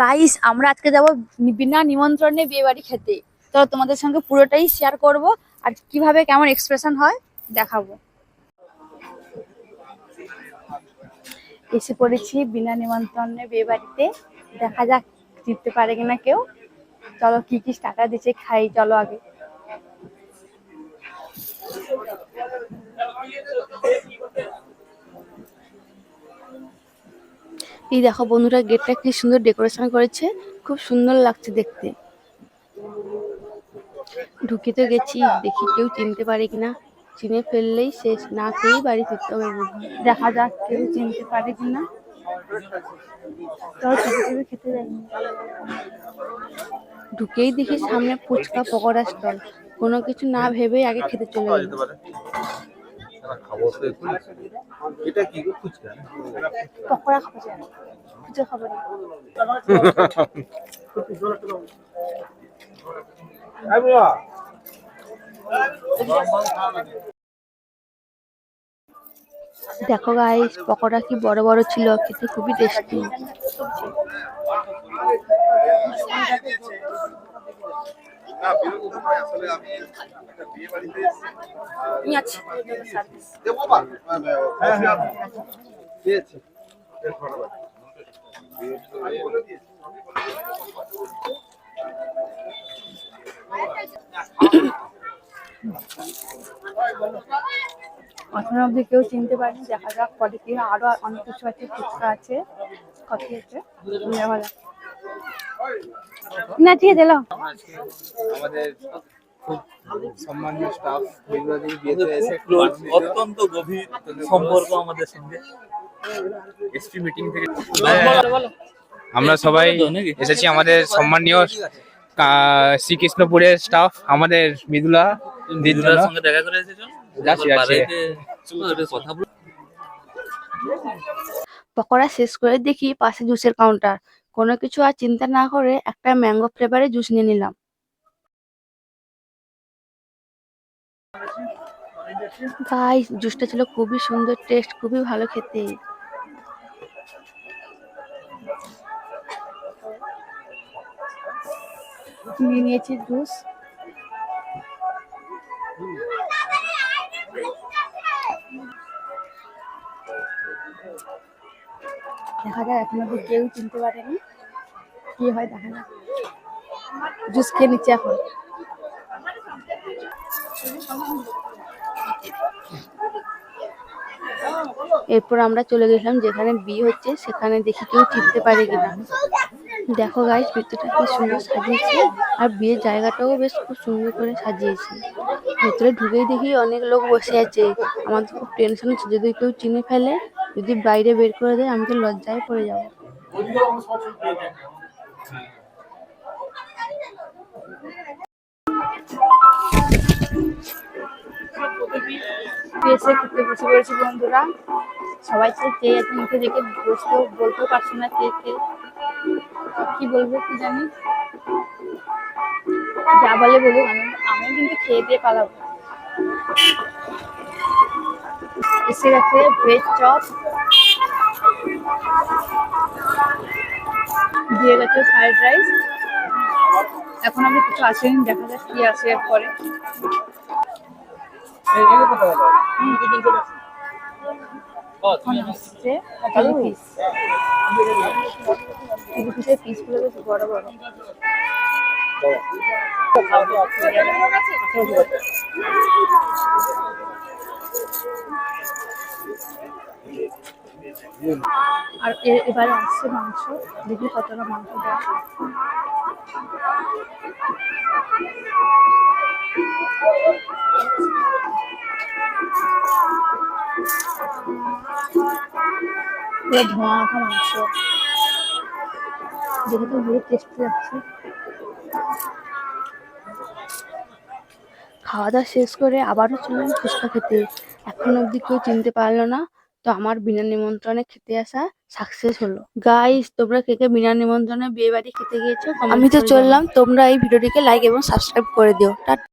Guys আমরা আজকে যাব বিনা নিমন্ত্রণে বিয়ে বাড়ি খেতে। তো তোমাদের সঙ্গে পুরোটাই শেয়ার করব আর কীভাবে কেমন এক্সপ্রেশন হয় দেখাবো। এসে পড়েছি বিনা নিমন্ত্রণে বিয়ে বাড়িতে। দেখা যাক জিততে পারে কিনা কেউ। চলো কি কি টাকা দিচ্ছে খাই, চলো আগে। এই দেখো বন্ধুরা, গেটটা কি সুন্দর ডেকোরেশন করেছে। খুব সুন্দর লাগছে দেখতে। ঢুকে তো গেছি, দেখি কেউ চিনতে পারে কিনা। চিনে ফেললেই শেষ, না খেয়েই বাড়ি ফিরতে হবে। দেখা যাক কেউ চিনতে পারে কিনা। খেতে ঢুকেই দেখি সামনে ফুচকা পকোড়া স্টল। কোনো কিছু না ভেবেই আগে খেতে চলে খাব তো একটু এটা কি গো ফুচকা? পকোড়া খাব চাই খাব দেখো গাইস পকোড়া কি বড় বড় ছিল খেতে খুবই টেস্টি এখন অব্দি কেউ চিনতে পারেনি দেখা যাক পরে কি আরও অনেক কিছু আছে ফুচকা আছে কত আছে। যাক। না ঠিক আছে আমাদের খুব সম্মানীয় স্টাফ বিবাদী বিয়েতে এসে একটু ক্লোজ আনন্দিত। অত্যন্ত গভীর সম্পর্ক আমাদের সঙ্গে। এসপি মিটিং থেকে আমরা সবাই এসেছি আমাদের সম্মানীয় শ্রীকৃষ্ণপুরের স্টাফ আমাদের মৃদুলা দিদির সঙ্গে দেখা করে এসেছ? যাচ্ছি, কথা পকোড়া শেষ করে দেখি পাশে জুসের কাউন্টার কোনো কিছু আর চিন্তা না করে একটা ম্যাঙ্গো ফ্লেভারে জুস নিয়ে নিলাম। গাইস জুসটা ছিল খুবই সুন্দর টেস্ট খুবই ভালো খেতে। নিয়ে নিয়েছি জুস দেখা যায়, এখন অব্দি কেউ চিনতে পারেনি। কি হয় দেখা যাক। জুস খেয়ে নিচ্ছে এখন। এরপর আমরা চলে গেলাম যেখানে বিয়ে হচ্ছে, সেখানে দেখি কেউ চিনতে পারে কিনা। দেখো গাইস ভিতরটা কি সুন্দর সাজিয়েছে, আর বিয়ের জায়গাটাও বেশ খুব সুন্দর করে সাজিয়েছে। ভেতরে ঢুকেই দেখি অনেক লোক বসে আছে। আমার তো খুব টেনশন হচ্ছে, যদি কেউ চিনে ফেলে যদি বাইরে বের করে দেয়, আমি তো লজ্জায় পড়ে যাব। এসে খেতে বসে পড়েছি বন্ধুরা। সবাই চেয়ে মুখে দেখে বসতেও বলতেও পারছি না কে কে। কি বলব কি জানি? যা বলে বলুক, আমি আমি কিন্তু খেয়ে দিয়ে পালাবো। এসে গেছে ভেজ চপ দিয়ে গেছে ফ্রাইড রাইস এখন আমি কিছু আসেনি দেখা যাক কি আসে পিসের পিসগুলো বেশ বড় বড়। আর এবারে আসছে মাংস। দেখি কতটা মাংস পুরো ধোঁয়া মাংস। টেস্টি লাগছে। খাওয়া দাওয়া শেষ করে আবারও চললাম ফুচকা খেতে। এখন অবধি কেউ চিনতে পারল না তো আমার বিনা নিমন্ত্রণে খেতে আসা সাকসেস হলো। গাইস তোমরা কে কে বিনা নিমন্ত্রণে বিয়ে বাড়ি খেতে গিয়েছো আমি তো চললাম তোমরা এই ভিডিওটিকে লাইক এবং সাবস্ক্রাইব করে দিও। টাটা